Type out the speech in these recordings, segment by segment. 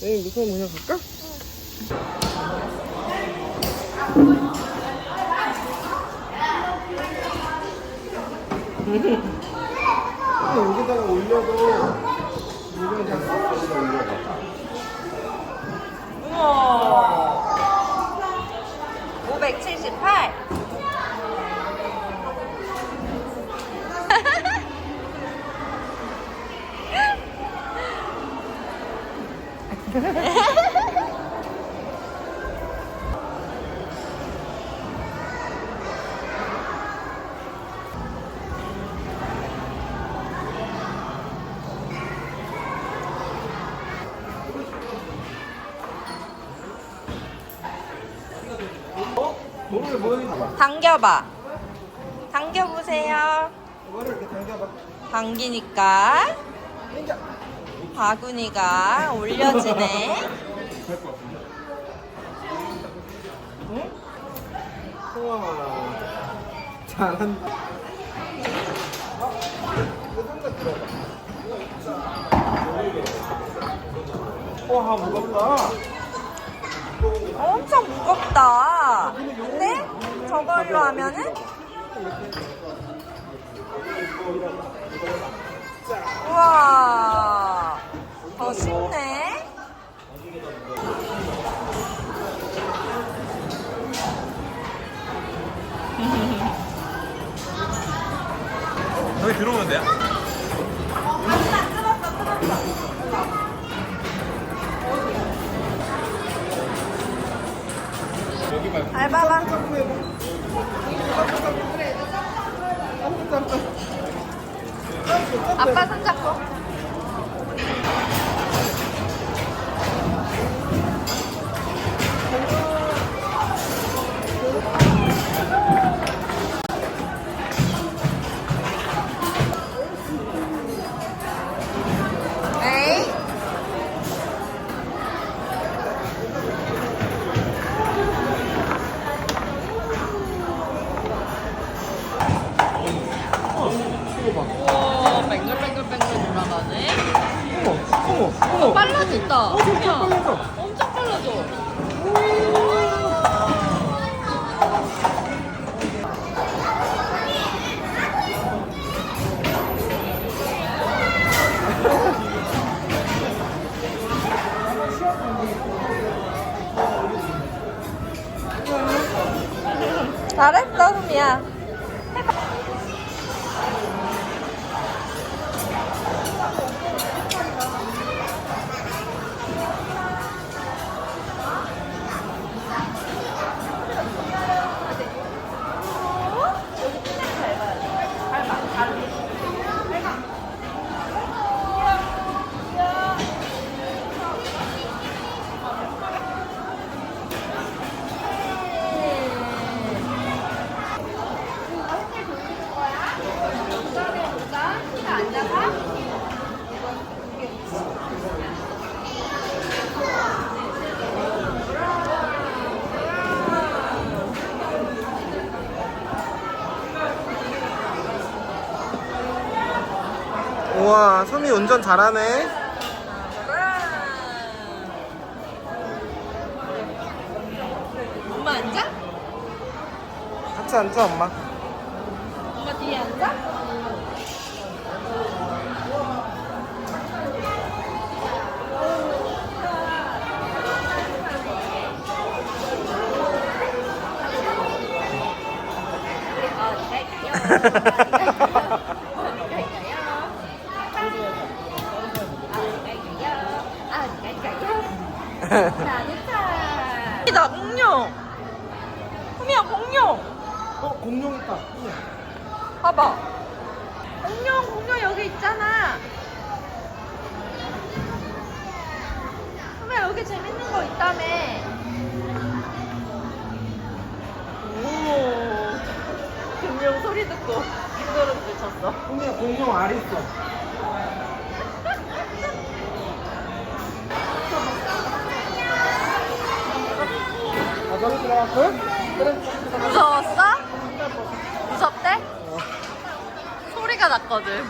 에이 무서우면 그냥 갈까? 근데 여기다가 올려도 물건장 여기다 올려봐. 우와. 578. 뭐 하는지 봐. 당겨봐. 당겨보세요. 이거를 이렇게 당겨봐. 당기니까 당겨. 바구니가 올려지네. 될것 같은데? 응? 우와. 잘한다. 어? 들어봐. 와, 무겁다. 엄청 무겁다. 근데 저걸로 하면은 우와 더 쉽네. 여기 들어오면 돼요? 밟아봐. 아빠 손잡고. 우와, 소미 운전 잘하네. 엄마 앉아? 같이 앉아, 엄마. 엄마 뒤에 앉아? 나 공룡. 소미야 공룡. 어, 공룡 있다. 봐봐. 공룡, 공룡 여기 있잖아. 소미야 여기 재밌는 거 있다며. 오. 공룡 소리 듣고 소름 끼쳤어. 소미야, 공룡 알 있어. 아, 저기 들어갔어? 그래. 무서웠어? 무섭대? 소리가 났거든.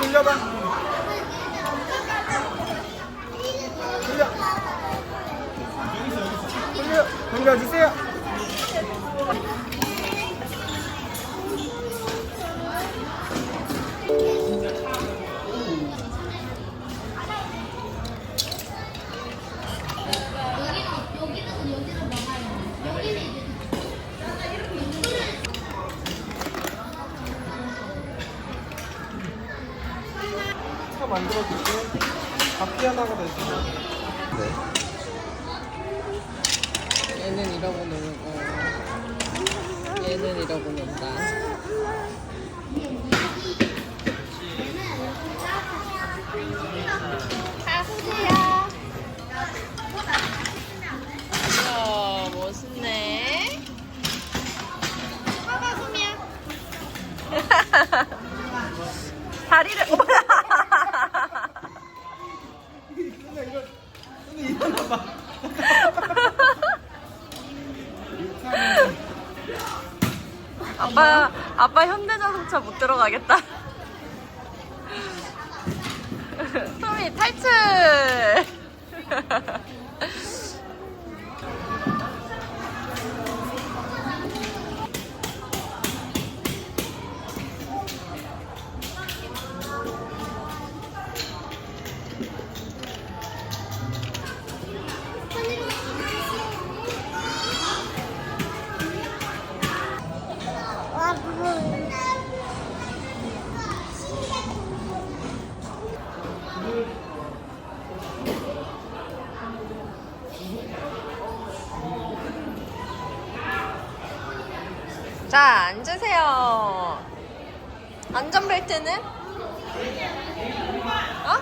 돌려봐. 돌려. 돌려. 돌려주세요. 만들어줄게. 바퀴 하나가 더 있어. 얘는 이러고 놀고 얘는 이러고 논다 이야 멋있네 다리를 아빠 현대자동차 못 들어가겠다. 소미 탈출. 앉으세요. 안전벨트는? 어?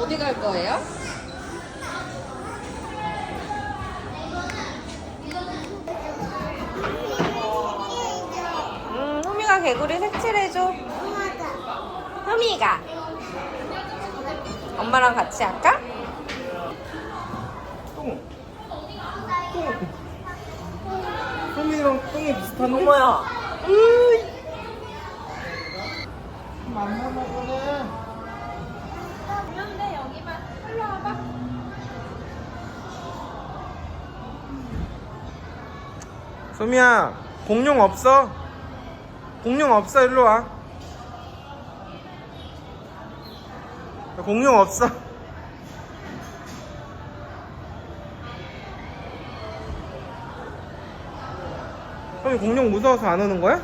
어디 갈 거예요? 음, 호미가 개구리 색칠해줘. 호미가. 엄마랑 같이 할까? 똥이 비슷한데? 어머야. 으이. 만나 먹으래. 그런데 여기만 일로 와봐. 소미야, 공룡 없어? 공룡 없어, 일로 와. 야, 공룡 없어. 소미 공룡 무서워서 안 오는 거야?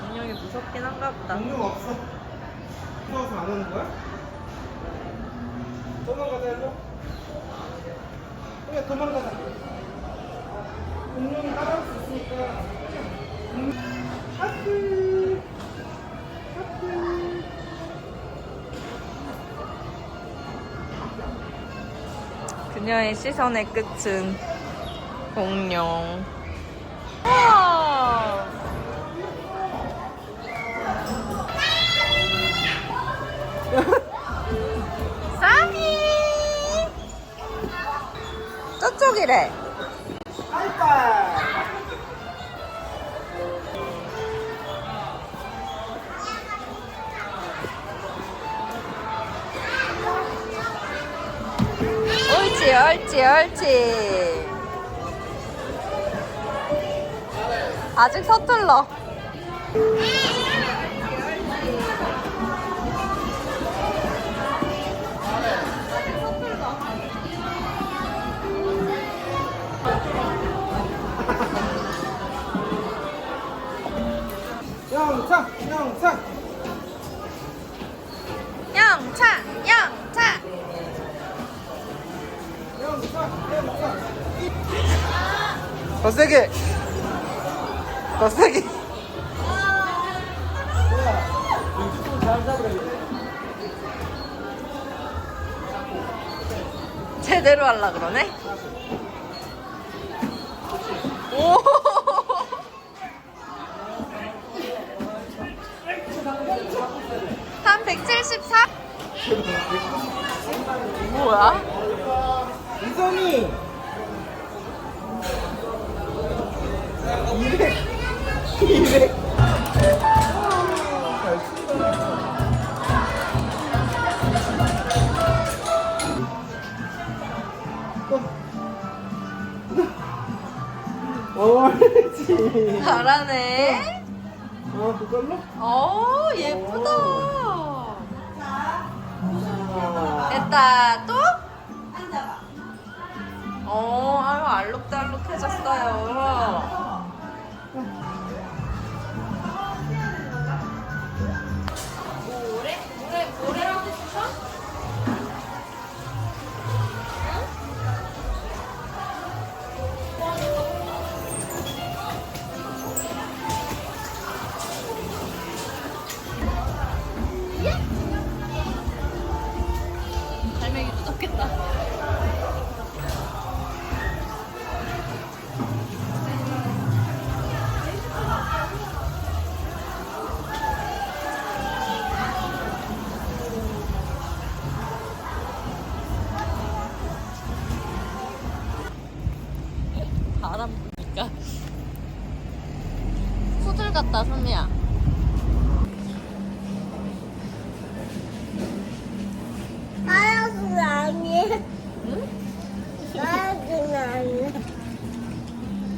분명히 무섭긴 한가 보다. 공룡 없어. 무서워서 안 오는 거야? 도망가자, 일로. 소미야, 도망가자. 공룡이 따라올 수 있으니까. 음. 하트. 하트. 그녀의 시선의 끝은 공룡. 우와! 쌈이! 저쪽이래. 하이파이. 옳지, 옳지, 옳지. 아직 서툴러. 영차, 영차. 영차, 영차. 영차, 영차. 더 세게. 더 세게. 제대로 하려 그러네. 오. 한 174? 뭐야? 이선이. 200 200잘 친다 어. 옳지 잘하네. 어 그걸로? 어 예쁘다. 아. 됐다 또? 어 아유 알록달록해졌어요. 같다 선미야. 알아서 아니야. 응? 알아서 아니야.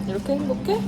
이렇게 행복해?